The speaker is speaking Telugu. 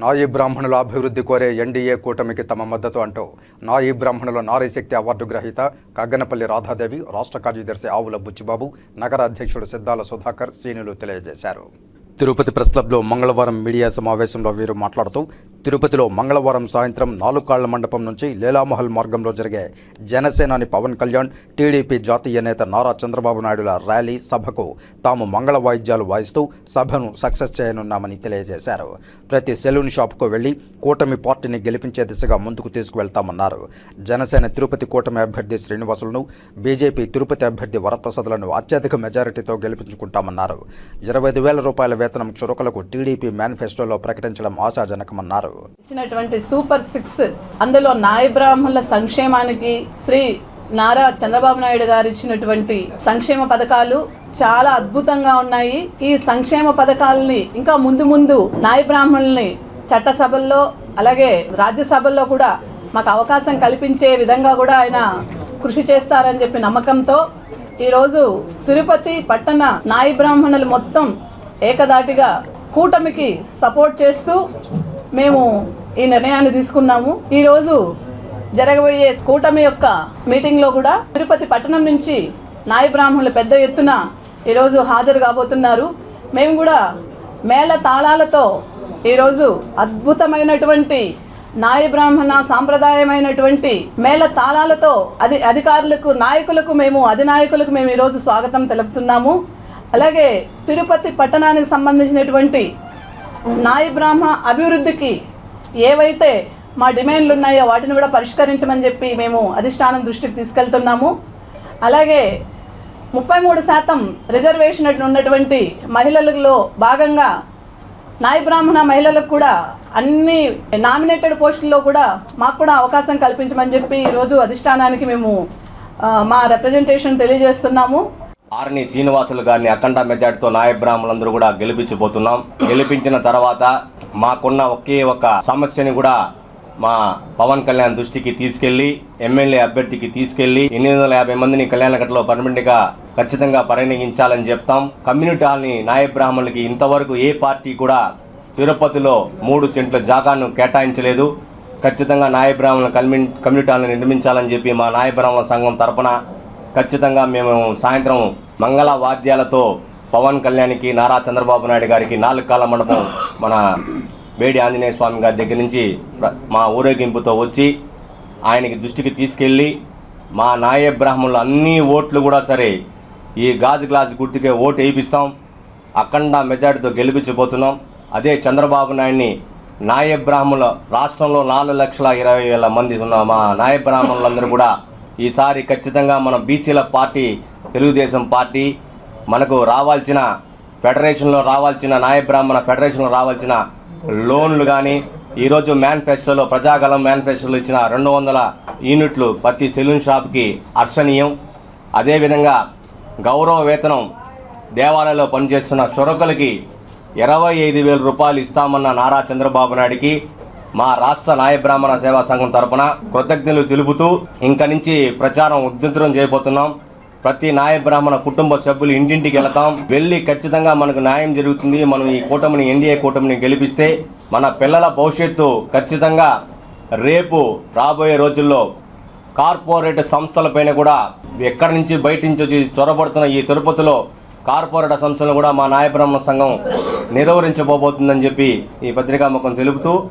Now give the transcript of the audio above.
నాయి బ్రాహ్మణుల అభివృద్ధి కోరే ఎన్డీఏ కూటమికి తమ మద్దతు అంటూ నాయి బ్రాహ్మణుల నారీ శక్తి అవార్డు గ్రహీత కగ్గనపల్లి రాధాదేవి రాష్ట్ర కార్యదర్శి ఆవుల బుచ్చిబాబు నగర అధ్యక్షుడు సిద్ధాల సుధాకర్ సీనులు తెలియజేశారు. తిరుపతి ప్రెస్ క్లబ్లో మంగళవారం మీడియా సమావేశంలో వీరు మాట్లాడుతూ తిరుపతిలో మంగళవారం సాయంత్రం నాలుగు కాళ్ళ మండపం నుంచి లీలామహల్ మార్గంలో జరిగే జనసేనాని పవన్ కళ్యాణ్ టీడీపీ జాతీయ నేత నారా చంద్రబాబు నాయుడుల ర్యాలీ సభకు తాము మంగళ వాయిద్యాలు వాయిస్తూ సభను సక్సెస్ చేయనున్నామని తెలియజేశారు. ప్రతి సెలూన్ షాప్కు వెళ్ళి కూటమి పార్టీని గెలిపించే దిశగా ముందుకు తీసుకువెళ్తామన్నారు. జనసేన తిరుపతి కూటమి అభ్యర్థి శ్రీనివాసులను బీజేపీ తిరుపతి అభ్యర్థి వరప్రసాదులను అత్యధిక మెజారిటీతో గెలిపించుకుంటామన్నారు. ఇరవై ఐదు వేల రూపాయల వేతనం చురుకలకు టీడీపీ మేనిఫెస్టోలో ప్రకటించడం ఆశాజనకమన్నారు. ఇచ్చినటువంటి సూపర్ సిక్స్ అందులో నాయ బ్రాహ్మణుల సంక్షేమానికి శ్రీ నారా చంద్రబాబు నాయుడు గారు ఇచ్చినటువంటి సంక్షేమ పథకాలు చాలా అద్భుతంగా ఉన్నాయి. ఈ సంక్షేమ పథకాలని ఇంకా ముందు ముందు నాయ బ్రాహ్మణుల్ని చట్టసభల్లో అలాగే రాజ్యసభల్లో కూడా మాకు అవకాశం కల్పించే విధంగా కూడా ఆయన కృషి చేస్తారని చెప్పి నమ్మకంతో ఈరోజు తిరుపతి పట్టణ నాయి బ్రాహ్మణులు మొత్తం ఏకదాటిగా కూటమికి సపోర్ట్ చేస్తూ మేము ఈ నిర్ణయాన్ని తీసుకున్నాము. ఈరోజు జరగబోయే కూటమి యొక్క మీటింగ్లో కూడా తిరుపతి పట్టణం నుంచి నాయ బ్రాహ్మణులు పెద్ద ఎత్తున ఈరోజు హాజరు కాబోతున్నారు. మేము కూడా మేళ తాళాలతో ఈరోజు అద్భుతమైనటువంటి నాయ బ్రాహ్మణ సాంప్రదాయమైనటువంటి మేళ తాళాలతో అది అధికారులకు నాయకులకు మేము అధినాయకులకు మేము ఈరోజు స్వాగతం తెలుపుతున్నాము. అలాగే తిరుపతి పట్టణానికి సంబంధించినటువంటి నాయ బ్రాహ్మ అభివృద్ధికి ఏవైతే మా డిమాండ్లు ఉన్నాయో వాటిని కూడా పరిష్కరించమని చెప్పి మేము అధిష్టానం దృష్టికి తీసుకెళ్తున్నాము. అలాగే ముప్పై మూడు శాతం రిజర్వేషన్ ఉన్నటువంటి మహిళలలో భాగంగా నాయ బ్రాహ్మణ మహిళలకు కూడా అన్ని నామినేటెడ్ పోస్టుల్లో కూడా మాకు కూడా అవకాశం కల్పించమని చెప్పి ఈరోజు అధిష్టానానికి మేము మా రిప్రజెంటేషన్ తెలియజేస్తున్నాము. ఆర్ని శ్రీనివాసులు గారిని అఖండ మెజార్టీతో నాయబ్రాహ్మలందరూ కూడా గెలిపించబోతున్నాం. గెలిపించిన తర్వాత మాకున్న ఒకే ఒక సమస్యని కూడా మా పవన్ కళ్యాణ్ దృష్టికి తీసుకెళ్ళి ఎమ్మెల్యే అభ్యర్థికి తీసుకెళ్ళి ఎనిమిది వందల యాభై మందిని కళ్యాణకట్టలో పర్మనెంట్గా ఖచ్చితంగా పరిగణించాలని చెప్తాం. కమ్యూనిటీ హాల్ని నాయబ్రాహ్మణులకి ఇంతవరకు ఏ పార్టీ కూడా తిరుపతిలో మూడు సెంట్ల జాగాను కేటాయించలేదు. ఖచ్చితంగా నాయబ్రాహ్మణ కమ్యూని కమ్యూనిటీ హాల్ని నిర్మించాలని చెప్పి మా నాయబ్రాహ్మణ సంఘం తరపున ఖచ్చితంగా మేము సాయంత్రం మంగళ వాద్యాలతో పవన్ కళ్యాణ్కి నారా చంద్రబాబు నాయుడు గారికి నాలుగు కాల మండపం మన వేడి ఆంజనేయ స్వామి గారి దగ్గర నుంచి మా ఊరేగింపుతో వచ్చి ఆయనకి దృష్టికి తీసుకెళ్ళి మా నాయ బ్రాహ్మణులు అన్ని ఓట్లు కూడా సరే ఈ గాజు గ్లాసు గుర్తుకే ఓటు వేయిస్తాం అఖండ మెజార్టీతో గెలిపించబోతున్నాం. అదే చంద్రబాబు నాయుడిని నాయ బ్రాహ్మణుల రాష్ట్రంలో నాలుగు లక్షల ఇరవై వేల మంది ఉన్న మా నాయ బ్రాహ్మణులందరూ కూడా ఈసారి ఖచ్చితంగా మన బీసీల పార్టీ తెలుగుదేశం పార్టీ మనకు రావాల్సిన ఫెడరేషన్లో రావాల్సిన నాయబ్రాహ్మణ ఫెడరేషన్లో రావాల్సిన లోన్లు కానీ ఈరోజు మేనిఫెస్టోలో ప్రజాగలం మేనిఫెస్టోలో ఇచ్చిన రెండు వందల యూనిట్లు ప్రతి సెలూన్ షాప్కి హర్షణీయం. అదేవిధంగా గౌరవ వేతనం దేవాలయంలో పనిచేస్తున్న చొరకలకి ఇరవై ఐదు వేల రూపాయలు ఇస్తామన్న నారా చంద్రబాబు నాయుడికి మా రాష్ట్ర నాయ బ్రాహ్మణ సేవా సంఘం తరపున కృతజ్ఞతలు తెలుపుతూ ఇంక నుంచి ప్రచారం ఉద్ధృతం చేయబోతున్నాం. ప్రతి నాయ బ్రాహ్మణ కుటుంబ సభ్యులు ఇంటింటికి వెళతాం. వెళ్ళి ఖచ్చితంగా మనకు న్యాయం జరుగుతుంది. మనం ఈ కూటమిని ఎన్డీఏ కూటమిని గెలిపిస్తే మన పిల్లల భవిష్యత్తు ఖచ్చితంగా రేపు రాబోయే రోజుల్లో కార్పొరేట్ సంస్థలపైన కూడా ఎక్కడి నుంచి బయట నుంచి వచ్చి చొరబడుతున్న ఈ తిరుపతిలో కార్పొరేట్ సంస్థలను కూడా మా నాయబ్రాహ్మణ సంఘం నిర్వహించబోబోతుందని చెప్పి ఈ పత్రికా ముఖం తెలుపుతూ